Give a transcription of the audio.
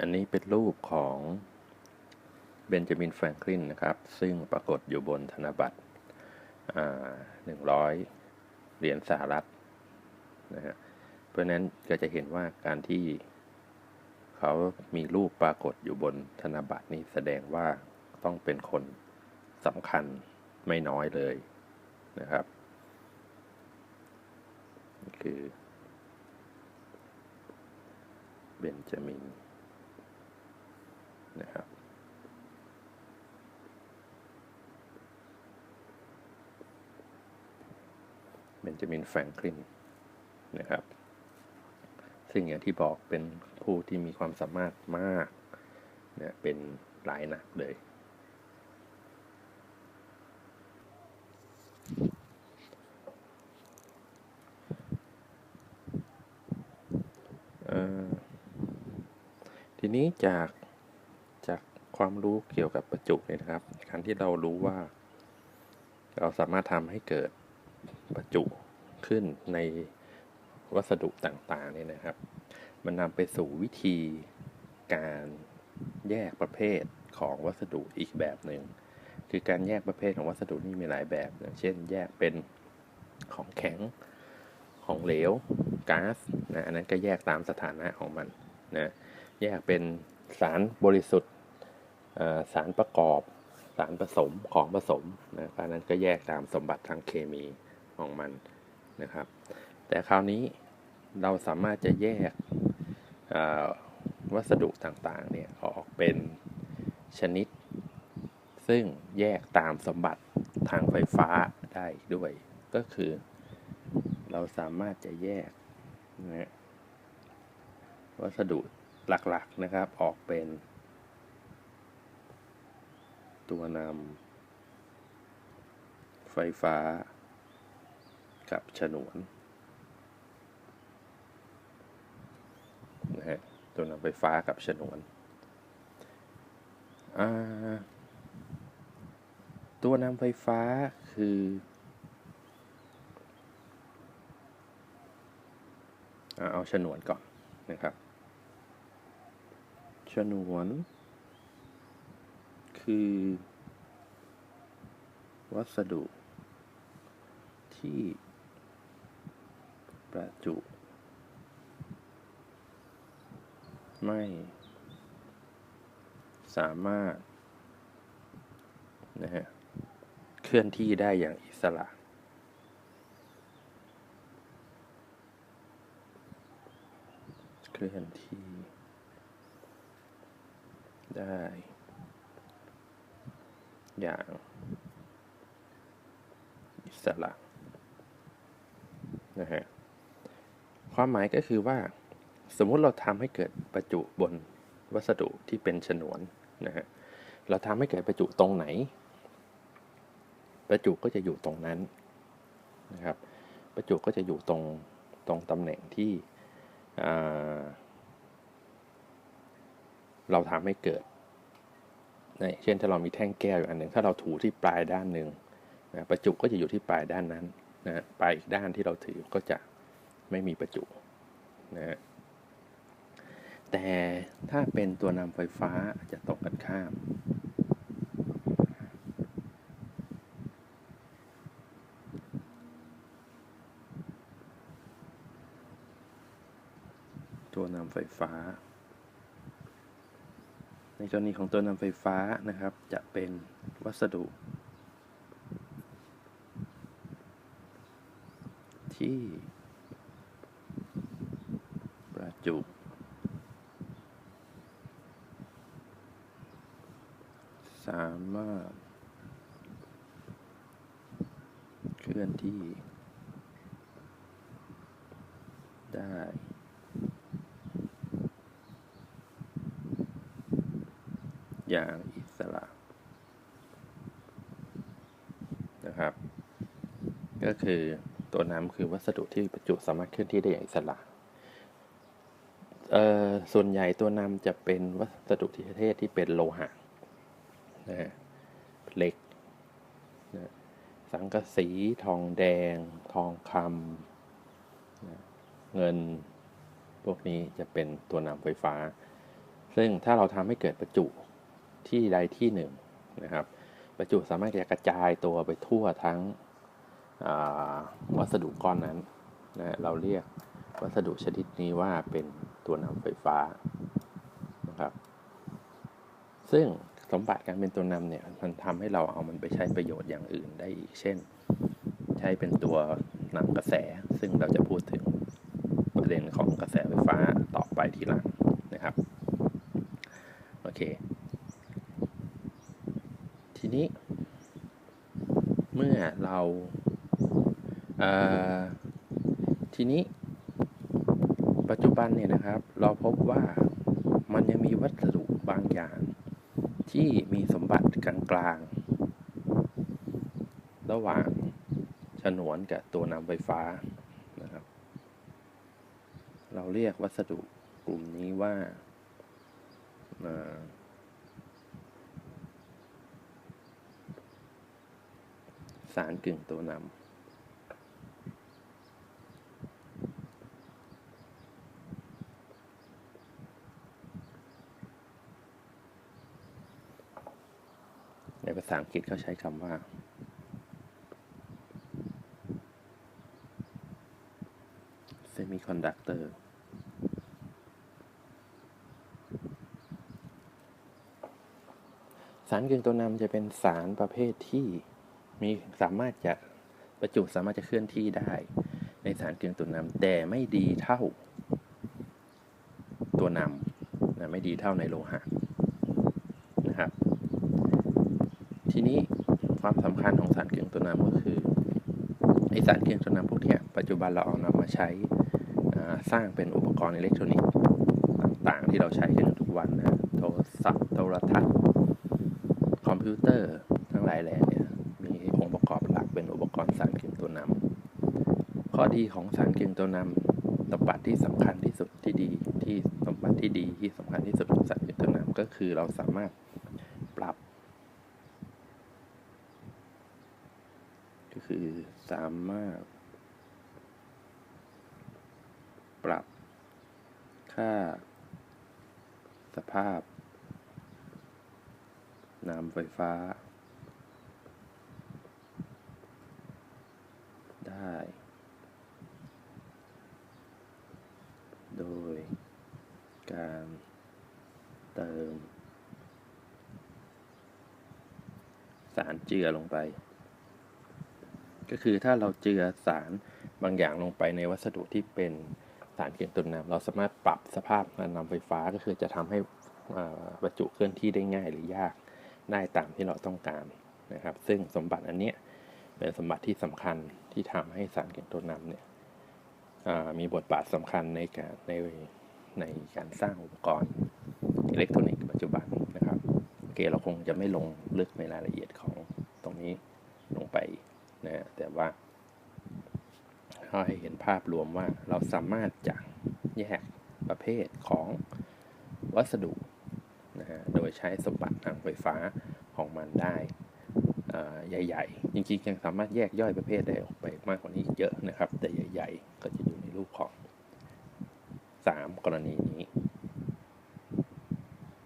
อันนี้เป็นรูปของเบนจามินแฟรงคลินนะครับ ซึ่งปรากฏอยู่บนธนบัตรหนึ่งร้อยเหรียญสหรัฐนะฮะเพราะนั้นก็จะเห็นว่าการที่เขามีรูปปรากฏอยู่บนธนบัตรนี้แสดงว่าต้องเป็นคนสำคัญไม่น้อยเลยนะครับ คือเบนจามิน นะครับเบนจามินแฟรงคลินนะครับ ซึ่งอย่างที่บอกเป็นผู้ที่มีความสามารถมากเนี่ยเป็นหลายหนักเลย ทีนี้จากจาก ความรู้เกี่ยวกับประจุเนี่ยนะครับการที่เรารู้ว่า เราสามารถทำให้เกิดประจุขึ้นในวัสดุต่างๆเนี่ยนะครับ มันนำไปสู่วิธีการแยกประเภทของวัสดุอีกแบบหนึ่งคือการแยกประเภทของวัสดุนี่มีหลายแบบอย่างเช่น แยกเป็นของแข็งของเหลวก๊าซนะอันนั้นก็แยกตามสถานะของมันนะแยกเป็นสารบริสุทธิ์ สารประกอบสารผสมของผสมนะอันนั้นก็แยกตามสมบัติทางเคมีของมันนะครับ แต่คราวนี้เราสามารถจะแยกวัสดุต่างๆเนี่ยออกเป็นชนิด ซึ่งแยกตามสมบัติทางไฟฟ้าได้ด้วย ก็คือ เราสามารถจะแยกนะวัสดุหลักๆนะครับออกเป็น ตัวนำไฟฟ้า กับฉนวนนะฮะตัวนำไฟฟ้ากับฉนวน ตัวนำไฟฟ้าคือ เอาฉนวนก่อนนะครับ ฉนวน คือ วัสดุ ที่ประจุ ไม่ สามารถ นะฮะ เคลื่อนที่ได้อย่างอิสระเคลื่อนที่ได้ อย่างอิสระนะฮะความหมายก็คือว่า สมมุติเราทำให้เกิดประจุบนวัสดุที่เป็นฉนวนนะฮะเราทำให้เกิดประจุตรงไหน ประจุก็จะอยู่ตรงนั้นนะครับ ประจุก็จะอยู่ตรงตรงตำแหน่งที่เราทำให้เกิด นะเช่นถ้าเรามีแท่งแก้วอยู่อันหนึ่งถ้าเราถูที่ปลายด้านหนึ่งนะประจุก็จะอยู่ที่ปลายด้านนั้นนะปลายอีกด้านที่เราถือก็จะไม่มีประจุนะฮะแต่ถ้าเป็นตัวนำไฟฟ้าจะตรงกันข้าม ตัวนำไฟฟ้า ในกรณีของตัวนำไฟฟ้านะครับ จะเป็นวัสดุ ที่ ประจุ สามารถ เคลื่อนที่ ได้ อย่างอิสระ นะครับ ก็คือตัวน้ำคือวัสดุที่ประจุสามารถเคลื่อนที่ได้อย่างอิสระส่วนใหญ่ตัวน้ำจะเป็นวัสดุที่เทศที่เป็นโลหะนะฮะเหล็กนะสังกะสี ทองแดง ทองคำนะเงิน พวกนี้จะเป็นตัวนำไฟฟ้าซซึ่งถ้าเราทำให้เกิดประจุที่ใดที่หนึ่งนะครับ ประจุสามารถจะกระจายตัวไปทั่วทั้ง วัสดุก้อนนั้นนะเราเรียกวัสดุชนิดนี้ว่าเป็นตัวนำไฟฟ้านะครับ ซึ่งสมบัติการเป็นตัวนำเนี่ยมันทำให้เราเอามันไปใช้ประโยชน์อย่างอื่นได้อีกเช่น ใช้เป็นตัวนำกระแส ซึ่งเราจะพูดถึงประเด็นของกระแสไฟฟ้าต่อไปทีหลังนะครับโอเค ทีนี้ เมื่อเรา ทีนี้ ปัจจุบันเนี่ยนะครับ เราพบว่ามันยังมีวัสดุบางอย่าง ที่มีสมบัติกลางๆ ระหว่างฉนวนกับตัวนำไฟฟ้านะครับ เราเรียกวัสดุกลุ่มนี้ว่าสารกึ่งตัวนำ ในภาษาอังกฤษเขาใช้คำว่า semiconductor สารกึ่งตัวนำจะเป็นสารประเภทที่มีสามารถจะประจุสามารถจะเคลื่อนที่ได้ ในสารกึ่งตัวนำแต่ไม่ดีเท่าตัวนำนะไม่ดีเท่าในโลหะนะครับ ทีนี้ความสำคัญของสารเกลืองตัวนำก็คือไอสารเกลืองตัวนำพวกนี้ปัจจุบันเราเอานำมาใช้สร้างเป็นอุปกรณ์อิเล็กทรอนิกส์ต่างๆ ที่เราใช้กันทุกวันนะโทรศัพท์โทรทัศน์คอมพิวเตอร์ทั้งหลายแหล่เนี่ยมีองค์ประกอบหลักเป็นอุปกรณ์สารเกลืองตัวนำข้อดีของสารเกลืองตัวนำสมบัติที่สำคัญที่สุดที่ดีที่สมบัติที่ดีที่สำคัญที่สุดของสารเกลืองตัวนำก็คือเราสามารถปรับ คือสามารถ ปรับ ค่า สภาพน้ำไฟฟ้า ได้ โดย การเติม สารเจือลงไป ก็คือถ้าเราเจือสารบางอย่างลงไปในวัสดุที่เป็นสารเกลี่ยตัวนำเราสามารถปรับสภาพการนำไฟฟ้าก็คือจะทำให้บรรจุเคลื่อนที่ได้ง่ายหรือยากได้ตามที่เราต้องการนะครับ ซึ่งสมบัติอันนี้เป็นสมบัติที่สำคัญที่ทำให้สารเกลี่ยตัวนำเนี่ยมีบทบาทสำคัญในการในในการสร้างอุปกรณ์อิเล็กทรอนิกส์ปัจจุบันนะครับโอเคเราคงจะไม่ลงลึกในรายละเอียดของตรงนี้ลงไป นะแต่ว่าให้เห็นภาพรวมว่าเราสามารถจะแยกประเภทของวัสดุนะฮะโดยใช้สมบัติทางไฟฟ้าของมันได้ใหญ่ๆ จริงๆ ยังสามารถแยกย่อยประเภทได้ออกไปมากกว่านี้เยอะนะครับ แต่ใหญ่ ๆ ก็จะอยู่ในรูปของ 3 กรณีนี้